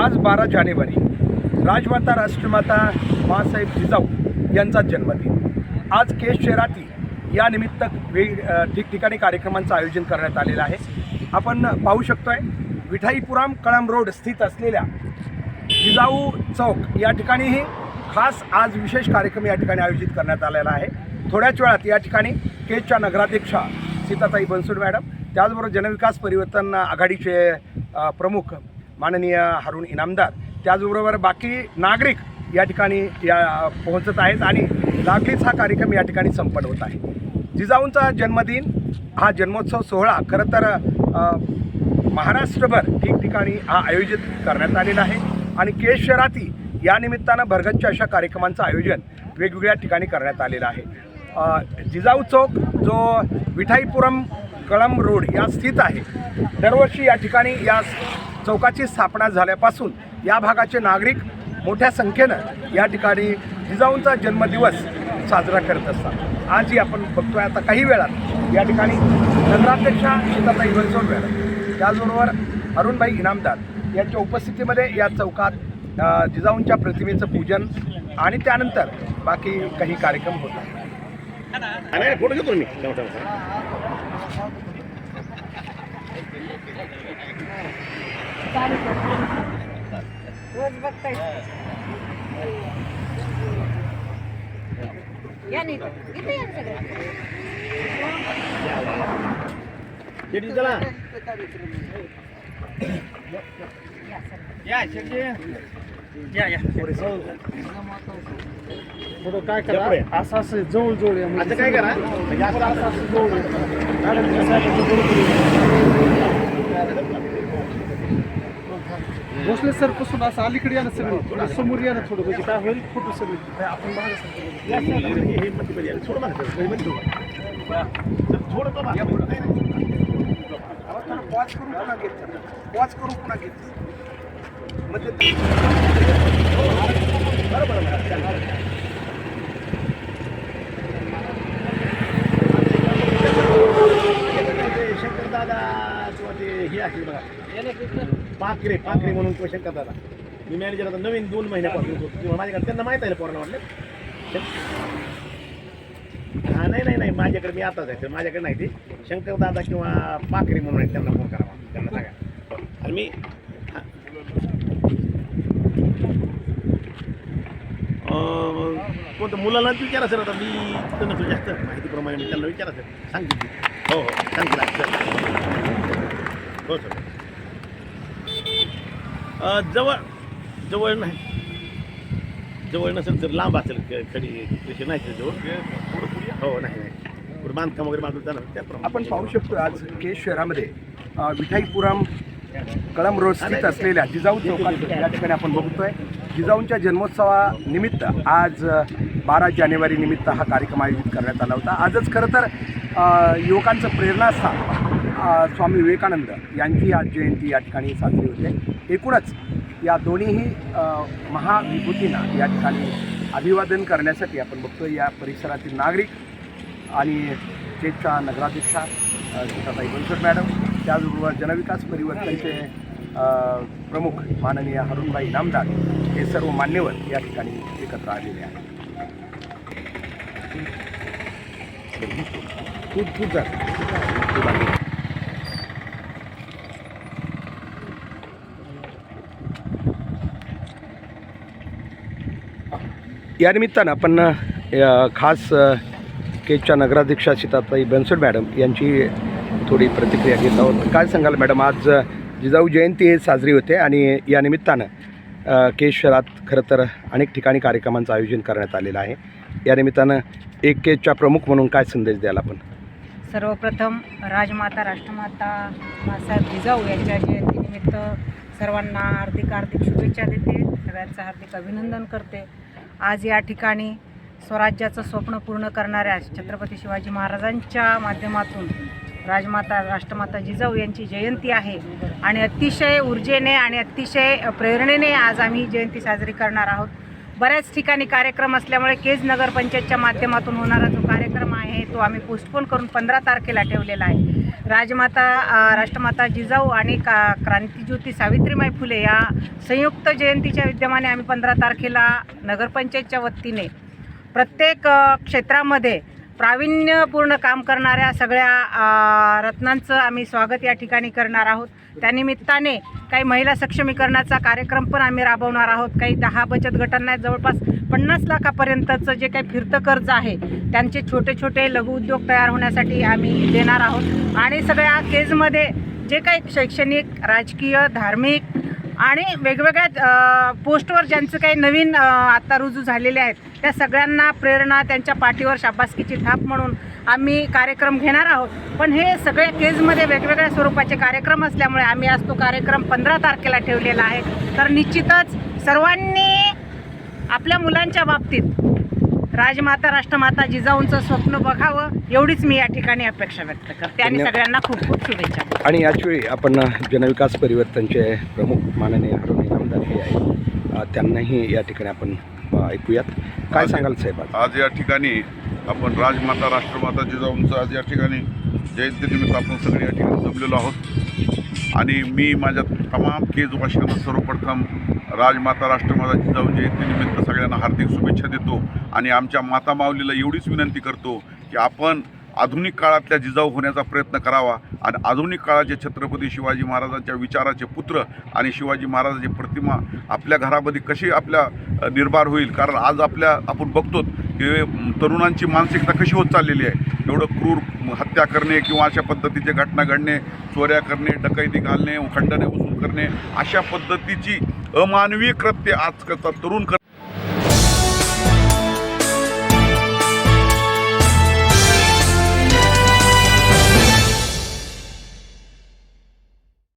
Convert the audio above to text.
आज बारा जानेवारी राजमाता राष्ट्रमाता बाळासाहेब जिजाऊ यांचा जन्मदिन. आज केश शहराती या निमित्त वेग ठिकठिकाणी कार्यक्रमांचं आयोजन करण्यात आलेलं आहे. आपण पाहू शकतोय विठाईपुराम कळम रोड स्थित असलेल्या जिजाऊ चौक या ठिकाणीही खास आज विशेष कार्यक्रम या ठिकाणी आयोजित करण्यात आलेला आहे. थोड्याच वेळात या ठिकाणी केशच्या नगराध्यक्षा सीताताई बनसोड मॅडम त्याचबरोबर जनविकास परिवर्तन आघाडीचे प्रमुख माननीय हारुण इनामदार. त्याचबरोबर बाकी नागरिक या ठिकाणी या पोहोचत आहेत आणि लागलीच हा कार्यक्रम या ठिकाणी संपन्न होत आहे. जिजाऊंचा जन्मदिन हा जन्मोत्सव सोहळा खरं तर महाराष्ट्रभर ठिकठिकाणी हा आयोजित करण्यात आलेला आहे आणि केश शहराती या निमित्तानं भरगतच्या अशा कार्यक्रमांचं आयोजन वेगवेगळ्या ठिकाणी करण्यात आलेलं आहे. जिजाऊ चौक जो विठाईपुरम कळम रोड या स्थित आहे. दरवर्षी या ठिकाणी या चौकाची स्थापना झाल्यापासून या भागाचे नागरिक मोठ्या संख्येनं या ठिकाणी जिजाऊंचा जन्मदिवस साजरा करत असतात. आजही आपण बघतोय आता काही वेळात या ठिकाणी नगराध्यक्षा सीताताई बनसोड मॅडम त्याचबरोबर अरुणभाई इनामदार यांच्या उपस्थितीमध्ये या चौकात जिजाऊंच्या प्रतिमेचं पूजन आणि त्यानंतर बाकी काही कार्यक्रम होत आहेत नाही फोटो घेतो मी रोज बघताय या नाही इथे या सगळं चला या थोडं काय या. करा असं असं जवळ जवळ या आता काय करा असं असं जवळ या. मॅडम, त्या साहेबांच्या बरोबर या. भोसले सरपासून असं अलीकडे या ना सगळे थोडं समोर या ना थोडं म्हणजे काय होईल फोटो सगळे आपण. या, या, या, हे मध्ये मध्ये या. थोडं सर, मध्ये. सर, थोडं तो मागे. पॉज करून पुन्हा घेत पॉज करून पुन्हा घेत म्हणजे बरं, बरं, बरं. चालेल. ते शंकर दादा किंवा ते हे असेल बघा पाखरे पाखरे म्हणून क्वेश्चन शंकर दादा मी मॅनेजर आता नवीन दोन महिन्यापासून होतो. किंवा माझ्याकडे त्यांना माहीत आहे पोरांना वाटलं. हा नाही नाही नाही माझ्याकडे मी आताच आहे. माझ्याकडे नाही ते. शंकर दादा किंवा पाखरे म्हणून आहेत त्यांना फोन करावा त्यांना सांगा. आणि मी कोणतं मुलाला विचारा सर आता मी त्यांना तुझ्या जास्त. माहितीप्रमाणे मी त्यांना विचारा सर. सांगितली हो हो सांगितलं. सर हो सर. जवळ जवळ नाही. जवळ नसेल तर लांब असेल खडी तशी नाही सर जवळ. हो नाही नाही. पुढे बांधकाम वगैरे बांधून जाणार त्याप्रमाणे आपण पाहू शकतो आज केश शहरामध्ये विठाईपुरम कळम रोड स्थित असलेल्या जिजाऊ चौकात या ठिकाणी आपण बघतोय. जिजाऊंच्या जन्मोत्सवानिमित्त आज बारा जानेवारी निमित्त हा कार्यक्रम आयोजित करण्यात आला होता. आजच खरं तर युवकांचं प्रेरणास्थान स्वामी विवेकानंद यांची आज जयंती या ठिकाणी साजरी होते. एकूणच या दोन्हीही महाविभूतींना या ठिकाणी अभिवादन करण्यासाठी आपण बघतो या परिसरातील नागरिक आणि स्टेटच्या नगराध्यक्षा सीताताई बनसोड मॅडम त्याचबरोबर जनविकास परिवर्तनचे प्रमुख माननीय हरुणबाई नामदार हे सर्व मान्यवर या ठिकाणी एकत्र आलेले आहेत खूप खूप झालं या निमित्तानं आपण खास अ, केजच्या नगराध्यक्षा सीताताई बनसोड मॅडम यांची थोडी प्रतिक्रिया घेत आहोत. काय सांगाल मॅडम? आज जिजाऊ जयंती साजरी होते आणि या निमित्तानं अ, केज शहरात खरं तर अनेक ठिकाणी कार्यक्रमांचं आयोजन करण्यात आलेलं आहे. या निमित्तानं एक केजच्या प्रमुख म्हणून काय संदेश द्याल आपण? सर्वप्रथम राजमाता राष्ट्रमाता मासाहेब जिजाऊ यांच्या जयंतीनिमित्त सर्वांना हार्दिक हार्दिक शुभेच्छा देते. सगळ्यांचं हार्दिक अभिनंदन करते. आज या ठिकाणी स्वराज्याचं स्वप्न पूर्ण करणाऱ्या छत्रपती शिवाजी महाराजांच्या माध्यमातून राजमाता राष्ट्रमाता जिजाऊ यांची जयंती आहे. आणि अतिशय ऊर्जेने आणि अतिशय प्रेरणेने आज आम्ही जयंती साजरी करणार आहोत. बऱ्याच ठिकाणी कार्यक्रम असल्यामुळे केज नगर पंचायतच्या माध्यमातून होणारा जो कार्यक्रम आहे तो आम्ही पोस्टपोन करून पंधरा तारखेला ठेवलेला आहे. राजमाता राष्ट्रमाता जिजाऊ आणि का क्रांतीज्योती सावित्रीमाई फुले या संयुक्त जयंतीच्या विद्यमाने आम्ही पंधरा तारखेला नगरपंचायतच्या वतीने प्रत्येक क्षेत्रामध्ये प्रावीण्यपूर्ण काम करणाऱ्या सगळ्या रत्नांचं आम्ही स्वागत या ठिकाणी करणार आहोत. त्यानिमित्ताने काही महिला सक्षमीकरणाचा कार्यक्रम पण आम्ही राबवणार आहोत. काही दहा बचत गटांना जवळपास पन्नास लाखापर्यंतचं जे काही फिरतं कर्ज आहे त्यांचे छोटे छोटे लघुउद्योग तयार होण्यासाठी आम्ही देणार आहोत. आणि सगळ्या केजमध्ये जे काही शैक्षणिक राजकीय धार्मिक आणि वेगवेगळ्या पोस्टवर ज्यांचं काही नवीन आत्ता रुजू झालेले आहेत त्या सगळ्यांना प्रेरणा त्यांच्या पाठीवर शाबासकीची थाप म्हणून आम्ही कार्यक्रम घेणार आहोत. पण हे सगळ्या केजमध्ये वेगवेगळ्या स्वरूपाचे कार्यक्रम असल्यामुळे आम्ही आज तो कार्यक्रम पंधरा तारखेला ठेवलेला आहे. तर निश्चितच सर्वांनी आपल्या मुलांच्या बाबतीत राजमाता राष्ट्रमाता जिजाऊंचं स्वप्न बघावं एवढीच मी या ठिकाणी अपेक्षा व्यक्त करते आणि धन्यवाद. सगळ्यांना खूप खूप शुभेच्छा आणि याचवेळी आपण जनविकास परिवर्तनचे प्रमुख माननीय हरुणी नामदार हे आहेत अ, त्यांनाही या ठिकाणी आपण अ, ऐकूयात काय सांगाल साहेब आज? आज या ठिकाणी आपण राजमाता राष्ट्रमाता जिजाऊंचं आज या ठिकाणी जयंतीनिमित्त आपण सगळे या ठिकाणी जमलेलो आहोत. आणि मी माझ्या तमाम केज वाशिकांना सर्वप्रथम राजमाता राष्ट्रमाता जिजाऊ जयंतीनिमित्त सगळ्यांना हार्दिक शुभेच्छा देतो आणि आमच्या माता माऊलीला एवढीच विनंती करतो की आपण आधुनिक काळातल्या जिजाऊ होण्याचा प्रयत्न करावा आणि आधुनिक काळाचे छत्रपती शिवाजी महाराजांच्या विचाराचे पुत्र आणि शिवाजी महाराजांची प्रतिमा आपल्या घरामध्ये कशी आपल्या निर्भार निर्माण होईल? कारण आज आपल्या आपण बघतो की तरुणांची मानसिकता कशी होत चाललेली आहे. एवढं क्रूर हत्या करणे किंवा अशा पद्धतीचे घटना घडणे चोऱ्या करणे डकैती घालणे खंडने वसूल करणे अशा पद्धतीची अमानवीय कृत्य आज करता तरुण कर